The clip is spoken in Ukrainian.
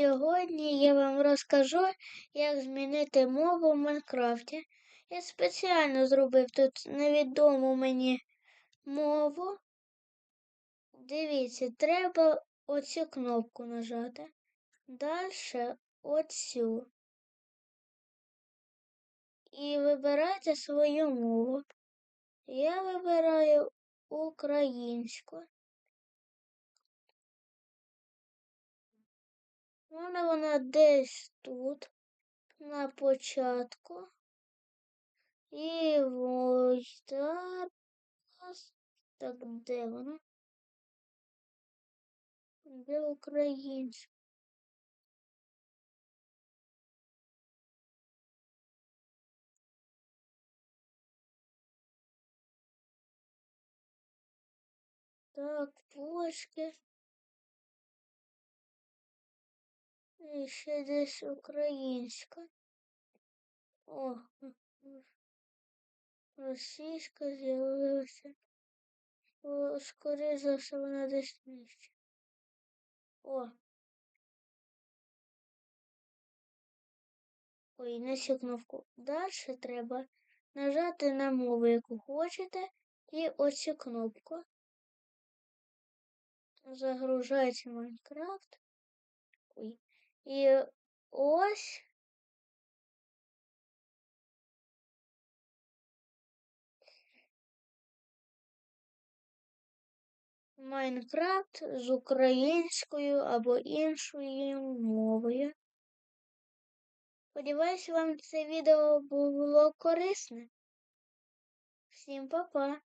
Сьогодні я вам розкажу, як змінити мову в Майнкрафті. Я спеціально зробив тут невідому мені мову. Дивіться, треба оцю кнопку нажати. Далі оцю. І вибирайте свою мову. Я вибираю українську. Мене вона десь тут, на початку. І ось зараз. Так, де вона? Де українська? Так, пошки. І ще десь українська. О, російська з'явилася. Скоріше за все вона десь нижче. О. Ой, на цю кнопку. Далі треба нажати на мову, яку хочете, і оцю кнопку. Загружається Майнкрафт. І ось. Майнкрафт з українською або іншою мовою. Сподіваюсь, вам це відео було корисне. Всім па-па!